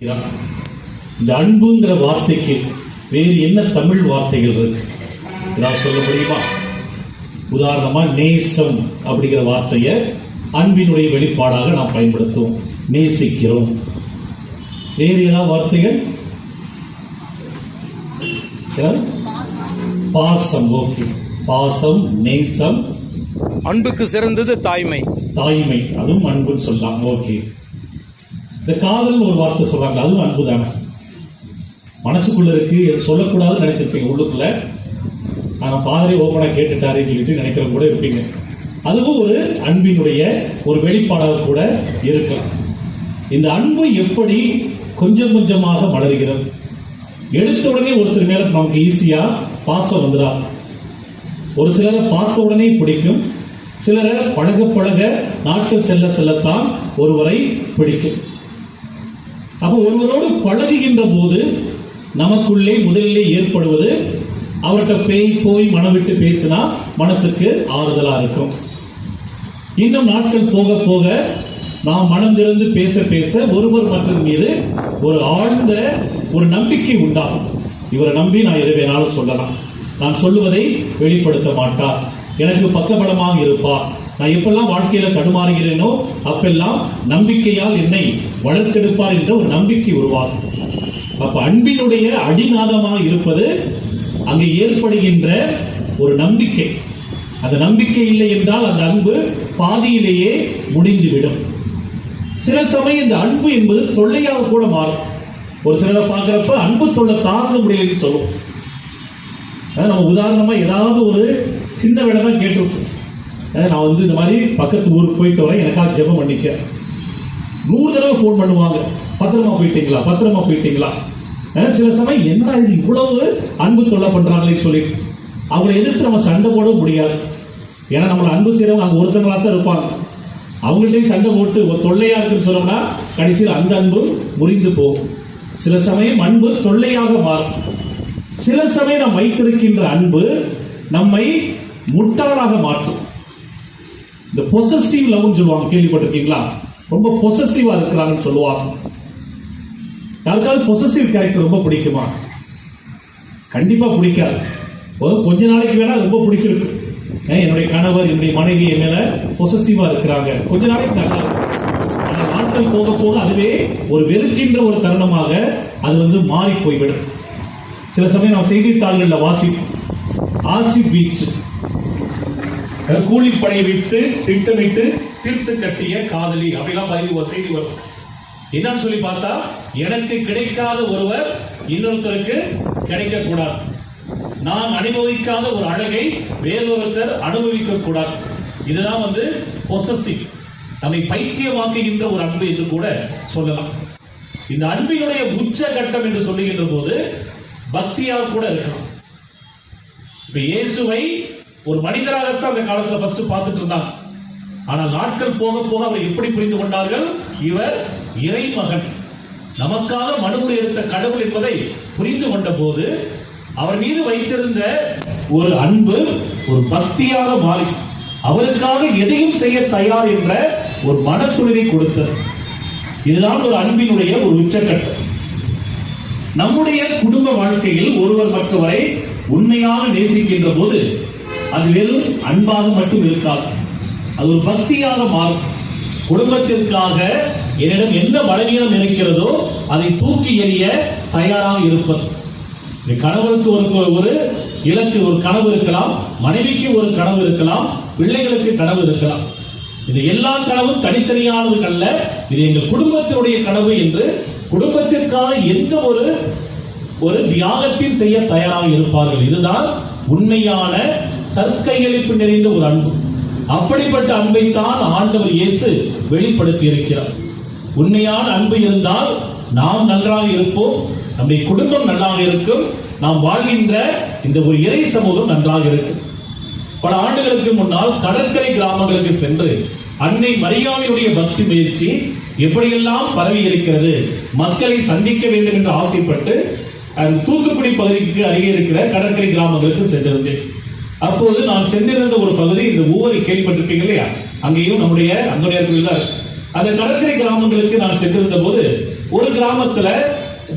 இந்த அன்புங்கிற வார்த்தைக்கு வேறு என்ன தமிழ் வார்த்தைகள் இருக்கு? ஏதாவது சொல்ல முடியுமா? உதாரணமா நேசம் அப்படிங்கிற வார்த்தையை அன்பினுடைய வெளிப்பாடாக நாம் பயன்படுத்துவோம். நேசிக்கிறோம். வேறு ஏதாவது வார்த்தைகள்? பாசம் ஓகே. பாசம் நேசம். அன்புக்கு சிறந்தது தாய்மை. தாய்மை அதுவும் அன்புன்னு சொல்லலாம். ஓகே. இந்த காதல் ஒரு வார்த்தை சொல்றாங்க அதுவும் அன்பு தானே மனசுக்குள்ள இருக்கு சொல்லக்கூடாதுன்னு நினைச்சிருப்பீங்க உள்ளுக்குள்ள. ஆனா ஃபாதரே ஓப்பனா கேட்டுட்டாருன்னு சொல்லிட்டு நினைக்கிற கூட இருப்பீங்க. அதுவும் ஒரு அன்பினுடைய ஒரு வெளிப்பாடாக கூட இருக்கும் இந்த அன்பு எப்படி கொஞ்சம் கொஞ்சமாக மலர்கிறது? எடுத்த உடனே ஒருத்தர் மேல நமக்கு ஈஸியா பாசம் வந்துடா ஒரு சிலரை பார்த்த உடனே பிடிக்கும். சிலரை பழக பழக நாட்கள் செல்ல செல்லத்தான் ஒருவரை பிடிக்கும். அப்ப ஒருவரோடு பழகுகின்ற போது நமக்குள்ளே முதலிலே ஏற்படுவது அவர்கிட்ட பேய் போய் மனம் விட்டு பேசினா மனசுக்கு ஆறுதலா இருக்கும். இன்னும் நாட்கள் போக போக நாம் மனம் திறந்து பேச பேச ஒருவர் மற்றவர் மீது ஒரு ஆழ்ந்த ஒரு நம்பிக்கை உண்டாகும். இவரை நம்பி நான் எதை வேணாலும் சொல்லலாம். நான் சொல்லுவதை வெளிப்படுத்த மாட்டார். எனக்கு பக்கபலமாக இருப்பார். நான் எப்பெல்லாம் வாழ்க்கையில தடுமாறுகிறேனோ அப்பெல்லாம் நம்பிக்கையால் என்னை வளர்த்தெடுப்பார் என்ற ஒரு நம்பிக்கை உருவாகும். அப்ப அன்பினுடைய அடிநாதமாக இருப்பது அங்கே ஏற்படுகின்ற ஒரு நம்பிக்கை. அந்த நம்பிக்கை இல்லை என்றால் அந்த அன்பு பாதியிலேயே முடிந்துவிடும். சில சமயம் இந்த அன்பு என்பது தொல்லையாக கூட மாறும். ஒரு சிலரை பார்க்கிறப்ப அன்பு தொல்லை தாங்க முடியலன்னு சொல்லும் நம்ம உதாரணமா ஏதாவது ஒரு சின்ன வேலை தான் கேட்டிருப்போம். நான் வந்து இந்த மாதிரி பக்கத்து ஊருக்கு போயிட்டு வரேன் எனக்காக ஜெபம் பண்ணிக்க. நூறு தடவை ஃபோன் பண்ணுவாங்க. பத்திரமா போயிட்டீங்களா? பத்திரமா போயிட்டீங்களா? சில சமயம் என்ன இது இவ்வளவு அன்பு தொல்லை பண்றாங்களே சொல்லி. அவங்களை எதிர்த்து நம்ம சண்டை போடவும் முடியாது. ஏன்னா நம்மளை அன்பு செய்யறவங்க அங்கே ஒருத்தங்களா தான் இருப்பாங்க. அவங்கள்ட்டையும் சண்டை போட்டு ஒரு தொல்லையா இருக்குன்னு சொன்னோம்னா கடைசியில் அந்த அன்பு முறிந்து போகும். சில சமயம் அன்பு தொல்லையாக மாறும். சில சமயம் நாம் வைத்திருக்கின்ற அன்பு நம்மை முட்டாளாக மாற்றும். இந்த பொசசிவ் லவ்னு சொல்லுவாங்க. கேள்விப்பட்டிருக்கீங்களா? ரொம்ப பொசசிவா இருக்கிறாங்கன்னு சொல்லுவாங்க. யாருக்காவது பொசசிவ் கேரக்டர் ரொம்ப பிடிக்குமா? கண்டிப்பா பிடிக்காது. கொஞ்ச நாளைக்கு வேணா ரொம்ப பிடிச்சிருக்கு. ஏன் என்னுடைய கணவர் என்னுடைய மனைவி என் மேல பொசசிவா இருக்கிறாங்க. கொஞ்ச நாளைக்கு நல்லா இருக்கும். ஆனா நாட்கள் போக போக அதுவே ஒரு வெறுக்கின்ற ஒரு தருணமாக அது வந்து மாறி போய்விடும். சில சமயம் நாம் செய்தித்தாள்கள்ல வாசிப்போம். ஆசி பீச் கூலிப்படை விட்டு திட்டமிட்டு தீர்த்து கட்டிய காதலி. அப்படிலாம் பதிவு ஒரு செய்தி வரும். என்னன்னு சொல்லி பார்த்தா எனக்கு கிடைக்காத ஒருவர் இன்னொருத்தருக்கு கிடைக்க கூடாது நான் அனுபவிக்காத ஒரு அழகை வேறொருத்தர் அனுபவிக்க கூடாது இதுதான் வந்து பொசசிவ் நம்மை பைத்தியமாக்குகின்ற ஒரு அன்பு என்று கூட சொல்லலாம். இந்த அன்பினுடைய உச்ச கட்டம் என்று சொல்லுகின்ற போது பக்தியாக கூட இருக்கலாம். இப்ப இயேசுவை ஒரு மனிதராகத்தான் அந்த காலத்துல ஃபர்ஸ்ட் பார்த்துட்டு இருந்தாங்க. ஆனால் நாட்கள் போக போக அவர் எப்படி புரிந்து கொண்டார்கள்? இவர் இறைமகன். நமக்காக மனுவுரை எடுத்த கடவுள் என்பதை புரிந்து கொண்ட போது அவர் மீது வைத்திருந்த ஒரு அன்பு ஒரு பக்தியாக மாறி அவருக்காக எதையும் செய்ய தயார் என்ற ஒரு மனத்துணிவை கொடுத்தது. இதுதான் ஒரு அன்பினுடைய ஒரு உச்சக்கட்டம். நம்முடைய குடும்ப வாழ்க்கையில் ஒருவர் மற்றவரை உண்மையாக நேசிக்கின்ற போது அது வெறும் அன்பாக மட்டும் இருக்காது. அது ஒரு பக்தியாக மாறும். குடும்பத்திற்காக என்னிடம் என்ன பலவீனம் இருக்கிறதோ அதை தூக்கி எறிய தயாராக இருப்பது. இந்த கணவருக்கு ஒரு ஒரு இலக்கு ஒரு கனவு இருக்கலாம் மனைவிக்கு ஒரு கனவு இருக்கலாம் பிள்ளைகளுக்கு கனவு இருக்கலாம். இது எல்லா கனவும் தனித்தனியானது அல்ல இது எங்கள் குடும்பத்தினுடைய கனவு என்று குடும்பத்திற்காக எந்த ஒரு ஒரு தியாகத்தையும் செய்ய தயாராக இருப்பார்கள். இதுதான் உண்மையான தற்கையளிப்பு நிறைந்த ஒரு அன்பு. அப்படிப்பட்ட அன்பை தான் ஆண்டவர் இயேசு வெளிப்படுத்தி இருக்கிறார் உண்மையான அன்பு இருந்தால் நாம் நன்றாக இருப்போம் நம்முடைய குடும்பம் நன்றாக இருக்கும் நாம் வாழ்கின்ற இந்த ஒரு இறை சமூகம் நன்றாக இருக்கும். பல ஆண்டுகளுக்கு முன்னால் கடற்கரை கிராமங்களுக்கு சென்று அன்னை மரியாதையுடைய பக்தி முயற்சி எப்படியெல்லாம் பரவி இருக்கிறது மக்களை சந்திக்க வேண்டும் என்று ஆசைப்பட்டு தூத்துக்குடி பகுதிக்கு அருகே இருக்கிற கடற்கரை கிராமங்களுக்கு சென்றிருந்தேன். அப்போது நான் சென்றிருந்த ஒரு பகுதி இந்த ஊவரை கேள்விப்பட்டிருப்பீங்க இல்லையா? அங்கேயும் நம்முடைய அங்கனையார் கோயில் அந்த கடற்கரை கிராமங்களுக்கு நான் சென்றிருந்த போது ஒரு கிராமத்துல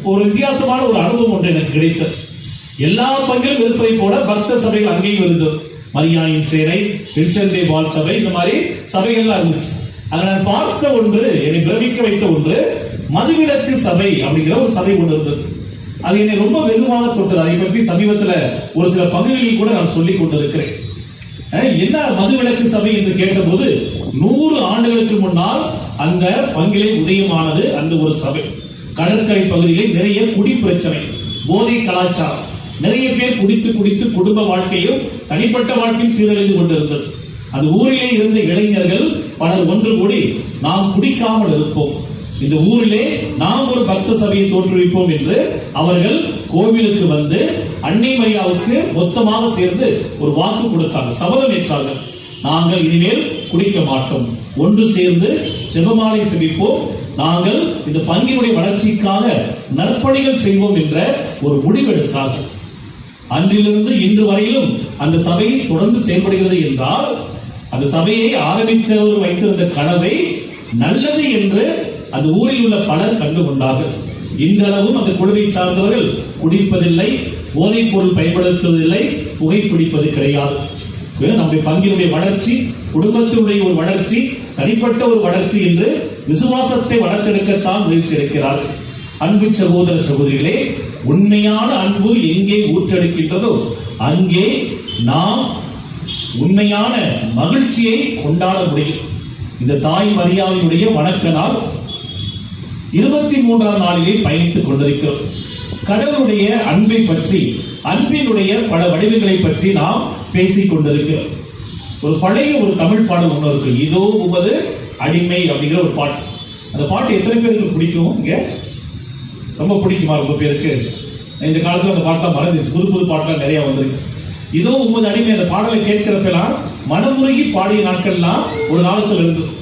ஒரு வித்தியாசமான ஒரு அனுபவம் ஒன்று எனக்கு கிடைத்தது. எல்லா பங்கிலும் இருப்பதை போல பக்த சபைகள் அங்கேயும் இருந்தது. மரியாயின் சேனை வின்சென்டே பால் சபை இந்த மாதிரி சபைகள்லாம் இருந்துச்சு. அதை நான் பார்த்த ஒன்று என்னை பிரமிக்க வைத்த ஒன்று மதுவிலக்கு சபை அப்படிங்கிற ஒரு சபை ஒன்று இருந்தது. அது என்னை ரொம்ப வெகுவாக தொட்டது. அதை பற்றி சமீபத்தில் ஒரு சில பகுதிகளில் கூட நான் சொல்லிக் கொண்டிருக்கிறேன். என்ன மதுவிலக்கு சபை என்று கேட்டபோது நூறு ஆண்டுகளுக்கு முன்னால் அந்த பங்கிலே உதயமானது அந்த ஒரு சபை. கடற்கரை பகுதியில் நிறைய குடி பிரச்சனை போதை கலாச்சாரம் நிறைய பேர் குடித்து குடித்து குடும்ப வாழ்க்கையும் தனிப்பட்ட வாழ்க்கையும் சீரழிந்து கொண்டிருந்தது. அந்த ஊரிலே இருந்த இளைஞர்கள் பலர் ஒன்று கூடி நாம் குடிக்காமல் இருப்போம். இந்த ஊரிலே நாம் ஒரு பக்த சபையை தோற்றுவிப்போம் என்று அவர்கள் கோவிலுக்கு வந்து அன்னை மரியாவுக்கு மொத்தமாக சேர்ந்து ஒரு வாக்கு கொடுத்தாங்க. சபதம் ஏற்றார்கள். நாங்கள் இனிமேல் குடிக்க மாட்டோம். ஒன்று சேர்ந்து ஜெபமாலை செபிப்போம். நாங்கள் இந்த பங்கினுடைய வளர்ச்சிக்காக நற்பணிகள் செய்வோம் என்ற ஒரு முடிவெடுத்தார்கள். அன்றிலிருந்து இன்று வரையிலும் அந்த சபை தொடர்ந்து செயல்படுகிறது என்றால் அந்த சபையை ஆரம்பித்தவர் வைத்திருந்த கனவை நல்லது என்று அந்த ஊரில் உள்ள பலர் கண்டு கொண்டார்கள் இன்றளவும் அந்த குழுவை சார்ந்தவர்கள் குடிப்பதில்லை போதைப் பொருள் பயன்படுத்துவதில்லை புகைப்பிடிப்பது கிடையாது. நம்முடைய பங்கினுடைய வளர்ச்சி குடும்பத்தினுடைய ஒரு வளர்ச்சி தனிப்பட்ட ஒரு வளர்ச்சி என்று விசுவாசத்தை வளர்த்தெடுக்கத்தான் முயற்சி எடுக்கிறார் அன்பு சகோதர சகோதரிகளே உண்மையான அன்பு எங்கே ஊற்றெடுக்கின்றதோ அங்கே நாம் உண்மையான மகிழ்ச்சியை கொண்டாட முடியும். இந்த தாய் மரியாதையுடைய வணக்க நாள் இருபத்தி மூன்றாம் நாளிலே பயணித்துக் கொண்டிருக்கிறோம். கடவுளுடைய அன்பை பற்றி அன்பினுடைய பல வடிவங்களை பற்றி நாம் பேசிக் கொண்டிருக்கிறோம். ஒரு பழைய ஒரு தமிழ் பாடல் ஒன்று இருக்கு. இதோ உமது அடிமை அப்படிங்கிற ஒரு பாட்டு. அந்த பாட்டு எத்தனை பேருக்கு பிடிக்கும் இங்க? ரொம்ப பிடிக்குமா ரொம்ப பேருக்கு? இந்த காலத்துல அந்த பாட்டெல்லாம் மறந்துச்சு புது புது பாட்டெல்லாம் நிறைய வந்துருச்சு இதோ உமது அடிமை அந்த பாடலை கேட்கிறப்பெல்லாம் மனமுருகி பாடிய நாட்கள்லாம் ஒரு காலத்தில் இருந்தது.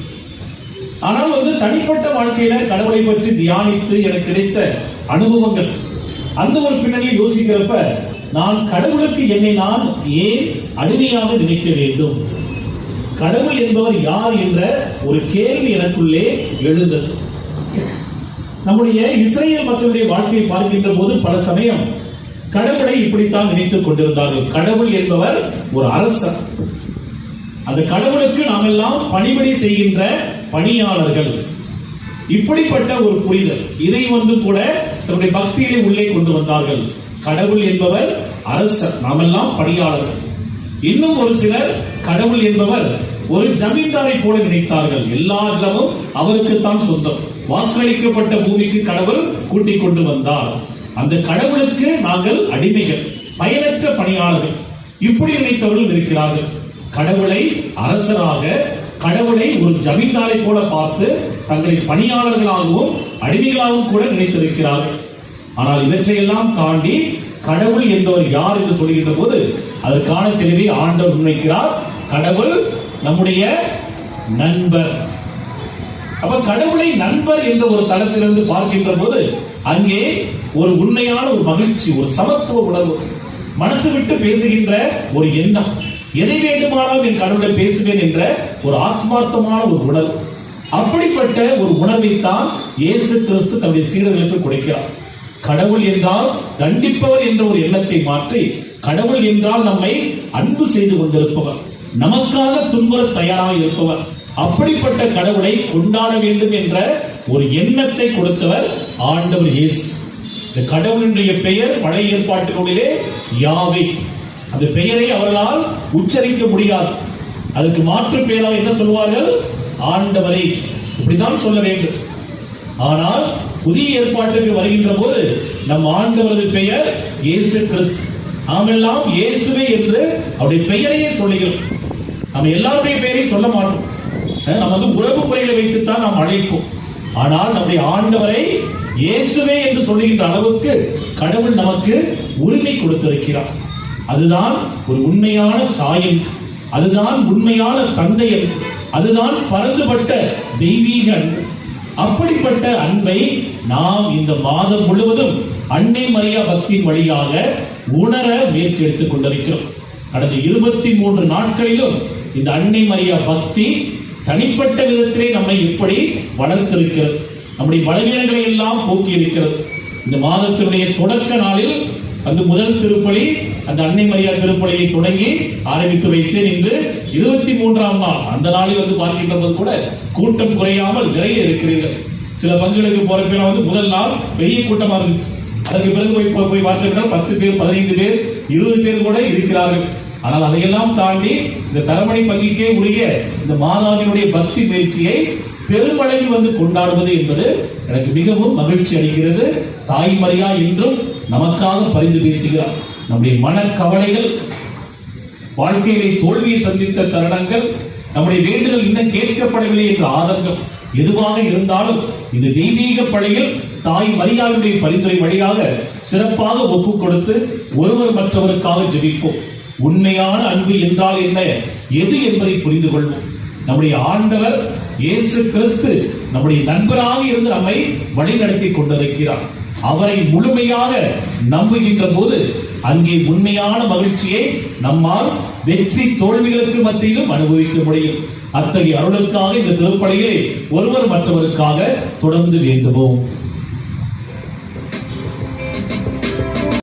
ஆனால் வந்து தனிப்பட்ட வாழ்க்கையில கடவுளை பற்றி தியானித்து எனக்கு கிடைத்த அனுபவங்கள். அந்த ஒரு பின்னணியை யோசிக்கிறப்ப நான் கடவுளுக்கு என்னை நான் ஏன் அடிமையாக நினைக்க வேண்டும்? கடவுள் என்பவர் யார் என்ற ஒரு கேள்வி எனக்குள்ளே எழுந்தது. நம்முடைய இஸ்ரேல் மக்களுடைய வாழ்க்கையை பார்க்கின்ற போது பல சமயம் கடவுளை இப்படித்தான் நினைத்துக் கொண்டிருந்தார்கள். கடவுள் என்பவர் ஒரு அரசர். அந்த கடவுளுக்கு நாம் எல்லாம் பணிபடி செய்கின்ற பணியாளர்கள். இப்படிப்பட்ட ஒரு புரிதல் இதை வந்து கூட தன்னுடைய பக்தியிலே உள்ளே கொண்டு வந்தார்கள். கடவுள் என்பவர் அரசர் நாமெல்லாம் பணியாளர்கள். இன்னும் ஒரு சிலர் கடவுள் என்பவர் ஒரு ஜமீன்தாரை போல நினைத்தார்கள். எல்லா இடமும் அவருக்குத்தான் சொந்தம். வாக்களிக்கப்பட்ட பூமிக்கு கடவுள் கூட்டிக் கொண்டு வந்தார். அந்த கடவுளுக்கு நாங்கள் அடிமைகள் பயனற்ற பணியாளர்கள். இப்படி நினைத்தவர்கள் இருக்கிறார்கள். கடவுளை அரசராக கடவுளை ஒரு ஜமீன்தாரை போல பார்த்து தங்களை பணியாளர்களாகவும் அடிமைகளாகவும் கூட நினைத்திருக்கிறார்கள் ஆனால் இவற்றையெல்லாம் தாண்டி கடவுள் என்பவர் யார் என்று சொல்கின்ற போது அதற்கான தெளிவை ஆண்டவர் முன்வைக்கிறார். கடவுள் நம்முடைய நண்பர். அப்ப கடவுளை நண்பர் என்ற ஒரு தளத்திலிருந்து பார்க்கின்ற போது அங்கே ஒரு உண்மையான ஒரு மகிழ்ச்சி ஒரு சமத்துவ உணர்வு மனசு விட்டு பேசுகின்ற ஒரு எண்ணம். எதை வேண்டுமானாலும் என் கடவுளை பேசுவேன் என்ற ஒரு ஆத்மார்த்தமான ஒரு உணர்வு அப்படிப்பட்ட ஒரு உணர்வைத்தான் இயேசு கிறிஸ்து தன்னுடைய சீடர்களுக்கு கொடுக்கிறார். கடவுள் என்றால் தண்டிப்பவர் என்ற ஒரு எண்ணத்தை மாற்றி கடவுள் என்றால் நம்மை அன்பு செய்து கொண்டிருப்பவர். நமக்காக துன்புற தயாராக இருப்பவர். அப்படிப்பட்ட கடவுளை கொண்டாட வேண்டும் என்ற ஒரு எண்ணத்தை கொடுத்தவர் ஆண்டவர் இயேசு. இந்த கடவுளுடைய பெயர் பழைய ஏற்பாட்டுகளிலே யாவை. அந்த பெயரை அவர்களால் உச்சரிக்க முடியாது. அதுக்கு மாற்று பெயராக என்ன சொல்வார்கள் ஆண்டவரை. இப்படித்தான் சொல்ல வேண்டும். ஆனால் புதிய ஏற்பாட்டுக்கு வருகின்ற போது நம் ஆண்டவரது பெயர் இயேசு கிறிஸ்து நாமெல்லாம் இயேசுவே என்று அவருடைய பெயரையே சொல்லுகிறோம். நம்ம எல்லாருடைய பெயரையும் சொல்ல மாட்டோம். நம்ம வந்து உறவு முறையில வைத்துத்தான் நாம் அழைப்போம். ஆனால் நம்முடைய ஆண்டவரை இயேசுவே என்று சொல்லுகின்ற அளவுக்கு கடவுள் நமக்கு உரிமை கொடுத்திருக்கிறார். அதுதான் ஒரு உண்மையான தாயின் அதுதான் உண்மையான தந்தையன் அதுதான் பறந்துபட்ட தெய்வீக அப்படிப்பட்ட அன்பை நாம் இந்த மாதம் முழுவதும் அன்னை மரியா பக்தியின் வழியாக உணர முயற்சி எடுத்துக் கொண்டிருக்கிறோம். கடந்த இருபத்தி மூன்று நாட்களிலும் இந்த அன்னை மரியா பக்தி தனிப்பட்ட விதத்திலே நம்மை எப்படி வளர்த்திருக்கிறது. நம்முடைய பலவீனங்களை எல்லாம் போக்கி இருக்கிறது இந்த மாதத்தினுடைய தொடக்க நாளில் அந்த முதல் திருப்பலி அந்த அன்னை மரியா திருப்பலியை தொடங்கி ஆரம்பித்து வைத்தேன் இன்று இருபத்தி மூன்றாம் நாள் அந்த நாளில் வந்து பார்க்கின்ற போது கூட கூட்டம் குறையாமல் நிறைய இருக்கிறீர்கள். சில பங்குகளுக்கு போறப்பெல்லாம் வந்து முதல் நாள் பெரிய கூட்டமா இருந்துச்சு. அதுக்கு பிறகு போய் போய் போய் பார்த்துக்கிட்டால் பத்து பேர் பதினைந்து பேர் இருபது பேர் கூட இருக்கிறார்கள். ஆனால் அதையெல்லாம் தாண்டி இந்த தரமணி பங்கிக்கே உரிய இந்த மாதாவினுடைய பக்தி முயற்சியை பெருமளவில் வந்து கொண்டாடுவது என்பது எனக்கு மிகவும் மகிழ்ச்சி அளிக்கிறது. தாய்மறையா என்றும் நமக்காக பரிந்து பேசுகிறார். நம்முடைய மனக்கவலைகள் வாழ்க்கையிலே தோல்வியை சந்தித்த தருணங்கள் நம்முடைய வேண்டுதல் இன்னும் கேட்கப்படவில்லை என்ற ஆதங்கம் எதுவாக இருந்தாலும் இந்த தெய்வீக படையில் தாய் மரியாதையுடைய பரிந்துரை வழியாக சிறப்பாக ஒப்புக் கொடுத்து ஒருவர் மற்றவருக்காக ஜெபிப்போம். உண்மையான அன்பு என்றால் என்ன? எது என்பதை புரிந்து கொள்வோம். நம்முடைய ஆண்டவர் இயேசு கிறிஸ்து நம்முடைய நண்பராக இருந்து நம்மை வழிநடத்தி கொண்டிருக்கிறார். அவரை முழுமையாக நம்புகின்ற போது அங்கே உண்மையான மகிழ்ச்சியை நம்மால் வெற்றி தோல்விகளுக்கு மத்தியிலும் அனுபவிக்க முடியும். அத்தகைய அருளுக்காக இந்த திருப்பலியிலே ஒருவர் மற்றவருக்காக தொடர்ந்து வேண்டுவோம்.